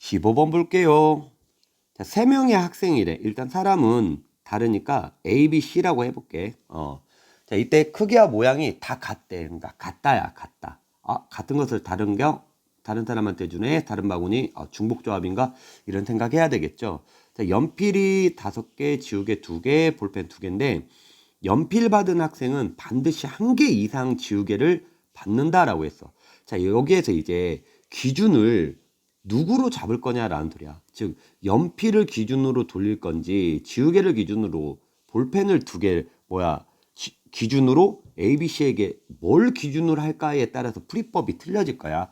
15번 볼게요. 자, 세 명의 학생이래. 일단 사람은 다르니까 A, B, C라고 해볼게. 어. 자, 이때 크기와 모양이 다 같대. 그러니까 같다야, 같다. 아, 같은 것을 다른 경, 다른 사람한테 주네. 다른 바구니, 어, 중복조합인가? 이런 생각해야 되겠죠. 자, 연필이 다섯 개, 지우개 두 개, 볼펜 두 개인데, 연필 받은 학생은 반드시 한 개 이상 지우개를 받는다라고 했어. 자, 여기에서 이제 기준을 누구로 잡을 거냐라는 소리야. 즉, 연필을 기준으로 돌릴 건지, 지우개를 기준으로, 볼펜을 두 개, 뭐야, 지- 기준으로 ABC에게 뭘 기준으로 할까에 따라서 풀이법이 틀려질 거야.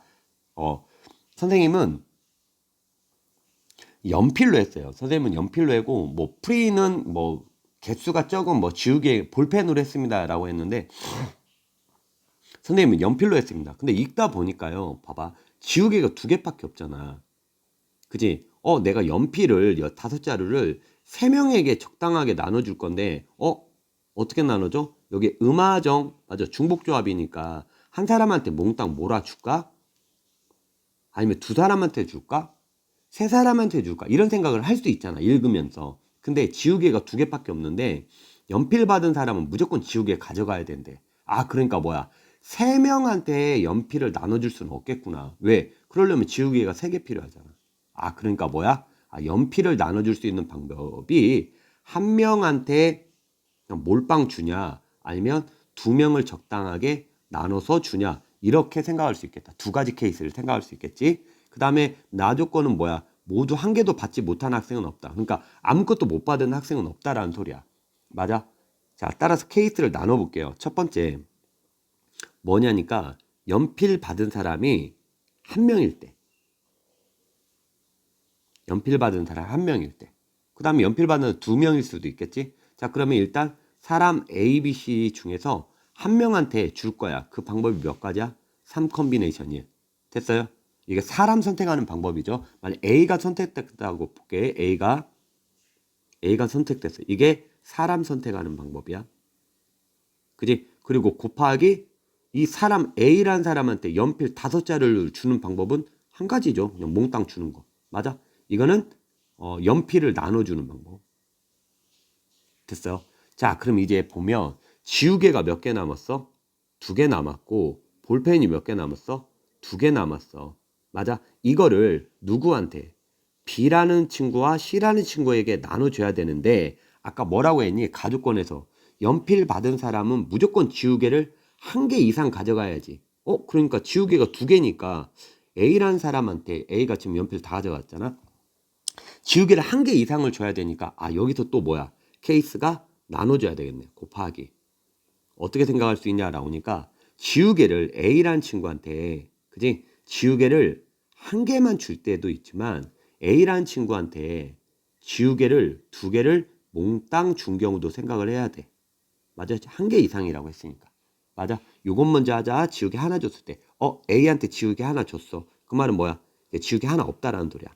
어, 선생님은 연필로 했어요. 선생님은 연필로 하고, 뭐, 프리는 뭐, 개수가 적은 뭐, 지우개, 볼펜으로 했습니다라고 했는데, 선생님은 연필로 했습니다. 근데 읽다 보니까요, 봐봐. 지우개가 두 개밖에 없잖아. 그지? 어, 내가 연필을, 여- 다섯 자루를 세 명에게 적당하게 나눠줄 건데, 어? 어떻게 나눠줘? 여기 음화정, 맞아. 중복조합이니까 한 사람한테 몽땅 몰아줄까? 아니면 두 사람한테 줄까? 세 사람한테 줄까? 이런 생각을 할 수 있잖아. 읽으면서. 근데 지우개가 두 개밖에 없는데 연필 받은 사람은 무조건 지우개 가져가야 된대. 아, 그러니까 뭐야? 세 명한테 연필을 나눠줄 수는 없겠구나. 왜? 그러려면 지우개가 세 개 필요하잖아. 아, 그러니까 뭐야? 아, 연필을 나눠줄 수 있는 방법이 한 명한테 몰빵 주냐, 아니면 두 명을 적당하게 나눠서 주냐, 이렇게 생각할 수 있겠다. 두 가지 케이스를 생각할 수 있겠지. 그 다음에 나 조건은 뭐야? 모두 한 개도 받지 못한 학생은 없다. 그러니까 아무것도 못 받은 학생은 없다라는 소리야. 맞아? 자, 따라서 케이스를 나눠볼게요. 첫 번째, 뭐냐니까 연필 받은 사람이 한 명일 때. 연필 받은 사람 한 명일 때. 그 다음에 연필 받는 두 명일 수도 있겠지. 자, 그러면 일단 사람 A, B, C 중에서 한 명한테 줄 거야. 그 방법이 몇 가지야? 3 컨비네이션이. 됐어요? 이게 사람 선택하는 방법이죠. 만약 A가 선택됐다고 볼게. A가 A가 선택됐어. 이게 사람 선택하는 방법이야. 그지? 그리고 곱하기 이 사람 A라는 사람한테 연필 다섯 자를 주는 방법은 한 가지죠. 그냥 몽땅 주는 거. 맞아? 이거는 어, 연필을 나눠주는 방법. 됐어요? 자, 그럼 이제 보면 지우개가 몇 개 남았어? 두 개 남았고 볼펜이 몇 개 남았어? 두 개 남았어. 맞아? 이거를 누구한테? B라는 친구와 C라는 친구에게 나눠줘야 되는데 아까 뭐라고 했니? 가족권에서 연필 받은 사람은 무조건 지우개를 한 개 이상 가져가야지. 어? 그러니까 지우개가 두 개니까 A라는 사람한테 A가 지금 연필 다 가져갔잖아. 지우개를 한 개 이상을 줘야 되니까 아 여기서 또 뭐야? 케이스가 나눠줘야 되겠네. 곱하기. 어떻게 생각할 수 있냐 나오니까 지우개를 A라는 친구한테 그지? 지우개를 한 개만 줄 때도 있지만 A라는 친구한테 지우개를 두 개를 몽땅 준 경우도 생각을 해야 돼. 맞아? 한 개 이상이라고 했으니까. 맞아? 요것 먼저 하자. 지우개 하나 줬을 때. 어, A한테 지우개 하나 줬어. 그 말은 뭐야? 지우개 하나 없다라는 소리야.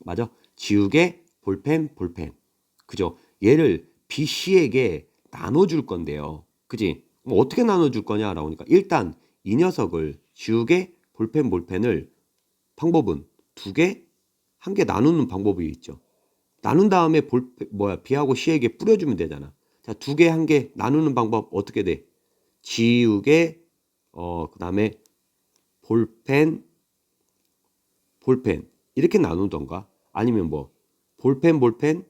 맞아? 지우개, 볼펜, 볼펜. 그죠? 얘를 B, C에게 나눠줄 건데요. 그지? 뭐 어떻게 나눠줄 거냐라고 하니까 일단 이 녀석을 지우개, 볼펜, 볼펜을 방법은 두 개, 한 개 나누는 방법이 있죠. 나눈 다음에 볼 뭐야 B하고 C에게 뿌려주면 되잖아. 자, 두 개, 한 개 나누는 방법 어떻게 돼? 지우개, 어, 그 다음에 볼펜, 볼펜 이렇게 나누던가 아니면 뭐 볼펜, 볼펜,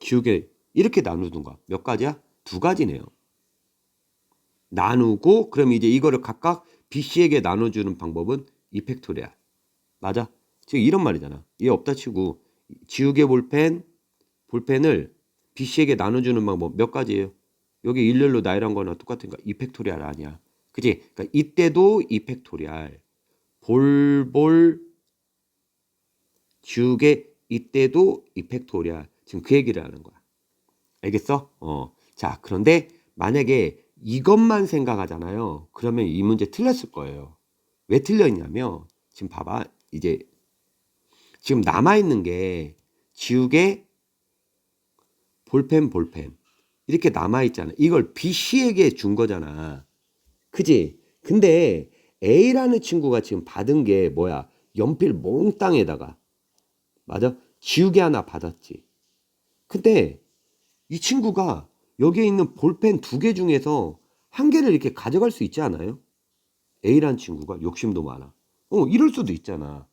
지우개 이렇게 나누던가 몇 가지야? 두 가지네요. 나누고 그럼 이제 이거를 각각 B, C에게 나눠주는 방법은 이펙토리알. 맞아? 지금 이런 말이잖아. 이게 없다 치고 지우개 볼펜, 볼펜을 B, C에게 나눠주는 방법 몇 가지예요? 여기 일렬로 나열한 거나 똑같은가? 이펙토리알 아니야. 그지? 그러니까 이때도 이펙토리알. 볼볼 지우개 이때도 이펙토리알. 지금 그 얘기를 하는 거야. 알겠어? 어. 자, 그런데 만약에 이것만 생각하잖아요. 그러면 이 문제 틀렸을 거예요. 왜 틀렸냐면 지금 봐봐. 이제 지금 남아 있는 게 지우개 볼펜 볼펜 이렇게 남아 있잖아. 이걸 B C에게 준 거잖아. 그지? 근데 A라는 친구가 지금 받은 게 뭐야? 연필 몽땅에다가 맞아? 지우개 하나 받았지. 근데 이 친구가 여기에 있는 볼펜 두 개 중에서 한 개를 이렇게 가져갈 수 있지 않아요? A란 친구가 욕심도 많아. 어, 이럴 수도 있잖아.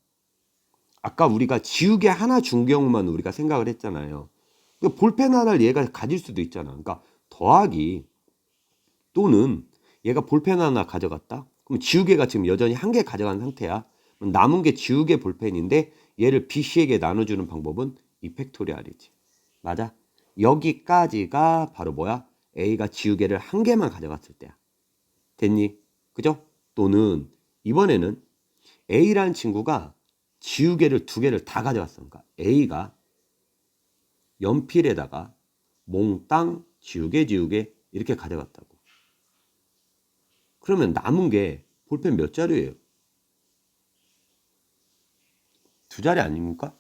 아까 우리가 지우개 하나 준 경우만 우리가 생각을 했잖아요. 그 볼펜 하나를 얘가 가질 수도 있잖아. 그러니까 더하기 또는 얘가 볼펜 하나 가져갔다. 그럼 지우개가 지금 여전히 한 개 가져간 상태야. 남은 게 지우개 볼펜인데 얘를 B, C에게 나눠주는 방법은 이 팩토리알이지. 맞아? 여기까지가 바로 뭐야? A가 지우개를 한 개만 가져갔을 때야. 됐니? 그죠? 또는 이번에는 A라는 친구가 지우개를 두 개를 다 가져갔어. 그러니까 A가 연필에다가 몽땅 지우개 지우개 이렇게 가져갔다고. 그러면 남은 게 볼펜 몇 자루예요? 두 자리 아닙니까?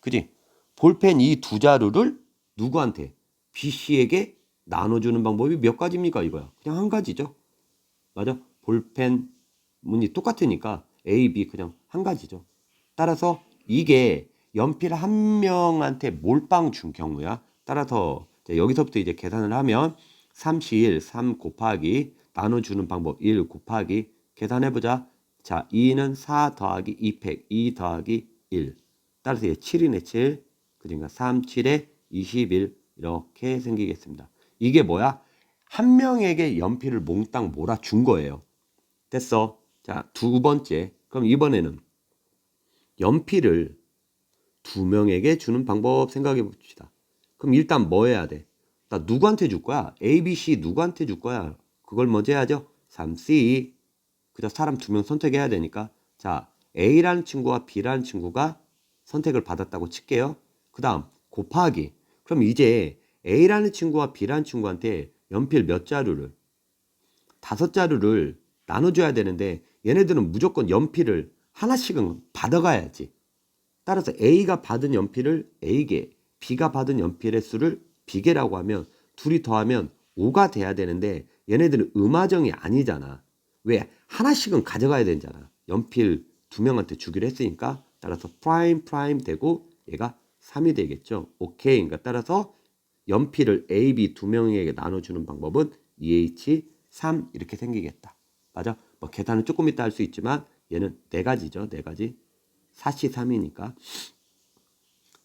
그지? 볼펜 이 두 자루를 누구한테? B, C에게 나눠주는 방법이 몇 가지입니까? 이거야. 그냥 한 가지죠. 맞아? 볼펜 문이 똑같으니까 A, B 그냥 한 가지죠. 따라서 이게 연필 한 명한테 몰빵 준 경우야. 따라서 여기서부터 이제 계산을 하면 31, 3 곱하기 나눠주는 방법 1 곱하기 계산해보자. 자, 2는 4 더하기 2팩, 2 더하기 1. 따라서 얘 7이네 7. 그러니까 3, 7에 21 이렇게 생기겠습니다. 이게 뭐야? 한 명에게 연필을 몽땅 몰아준 거예요. 됐어. 자, 두 번째. 그럼 이번에는 연필을 두 명에게 주는 방법 생각해 봅시다. 그럼 일단 뭐 해야 돼? 나 누구한테 줄 거야? A, B, C 누구한테 줄 거야? 그걸 먼저 해야죠. 3C. 그저 사람 두 명 선택해야 되니까. 자, A라는 친구와 B라는 친구가 선택을 받았다고 칠게요. 그 다음, 곱하기. 그럼 이제 A라는 친구와 B라는 친구한테 연필 몇 자루를? 다섯 자루를 나눠줘야 되는데 얘네들은 무조건 연필을 하나씩은 받아가야지. 따라서 A가 받은 연필을 A개, B가 받은 연필의 수를 B개라고 하면 둘이 더하면 5가 돼야 되는데 얘네들은 음화정이 아니잖아. 왜? 하나씩은 가져가야 되잖아. 연필 두 명한테 주기로 했으니까 따라서 프라임 프라임 되고 얘가 3이 되겠죠. 오케이. 그러니까 따라서 연필을 A, B 두 명에게 나눠주는 방법은 EH 3 이렇게 생기겠다. 맞아? 뭐 계산은 조금 이따 할 수 있지만 얘는 네 가지죠. 네 가지. 4시 3이니까.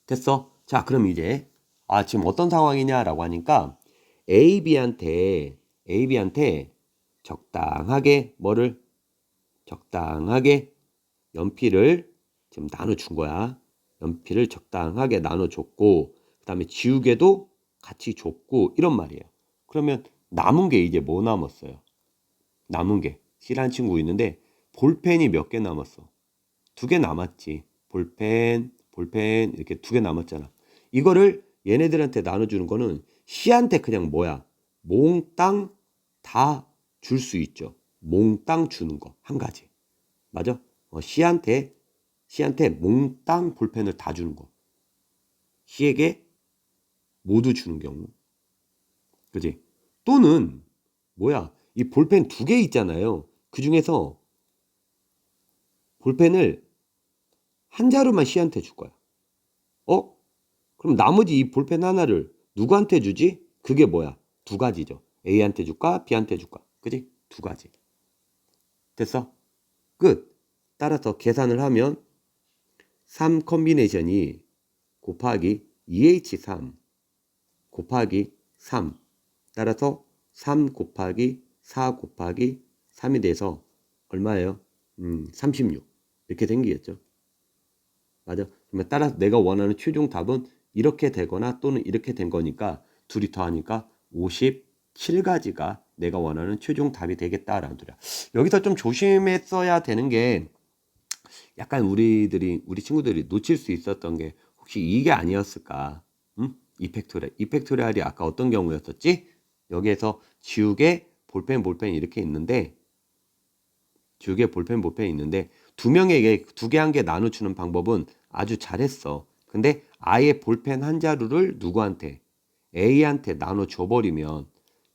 됐어. 자, 그럼 이제 아, 지금 어떤 상황이냐라고 하니까 A, B한테 A, B한테 적당하게 뭐를 적당하게 연필을 지금 나눠준 거야. 연필을 적당하게 나눠줬고 그 다음에 지우개도 같이 줬고 이런 말이에요. 그러면 남은 게 이제 뭐 남았어요? 남은 게 C라는 친구 있는데 볼펜이 몇 개 남았어? 두 개 남았지. 볼펜, 볼펜 이렇게 두 개 남았잖아. 이거를 얘네들한테 나눠주는 거는 C한테 그냥 뭐야? 몽땅 다 줄 수 있죠. 몽땅 주는 거 한 가지. 맞아? 어, C한테 C한테 몽땅 볼펜을 다 주는 거. C에게 모두 주는 경우. 그지? 또는 뭐야? 이 볼펜 두 개 있잖아요. 그 중에서 볼펜을 한 자루만 C한테 줄 거야. 어? 그럼 나머지 이 볼펜 하나를 누구한테 주지? 그게 뭐야? 두 가지죠. A한테 줄까? B한테 줄까? 그지? 두 가지. 됐어? 끝. 따라서 계산을 하면 3 컨비네이션이 곱하기 2H3 곱하기 3 따라서 3 곱하기 4 곱하기 3이 돼서 얼마예요? 음, 36 이렇게 생기겠죠. 맞아. 그러면 따라서 내가 원하는 최종 답은 이렇게 되거나 또는 이렇게 된 거니까 둘이 더하니까 57가지가 내가 원하는 최종 답이 되겠다라는 소리야. 여기서 좀 조심했어야 되는 게 약간 우리들이 우리 친구들이 놓칠 수 있었던 게 혹시 이게 아니었을까? 음? 이펙토리얼. 이펙토리얼이 아까 어떤 경우였었지? 여기에서 지우개, 볼펜, 볼펜 이렇게 있는데 지우개, 볼펜, 볼펜 있는데 두 명에게 두 개 한 개 나눠주는 방법은 아주 잘했어. 근데 아예 볼펜 한 자루를 누구한테? A한테 나눠줘 버리면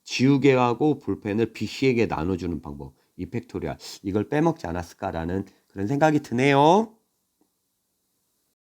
지우개하고 볼펜을 B, C에게 나눠주는 방법. 이펙토리얼. 이걸 빼먹지 않았을까라는 그런 생각이 드네요.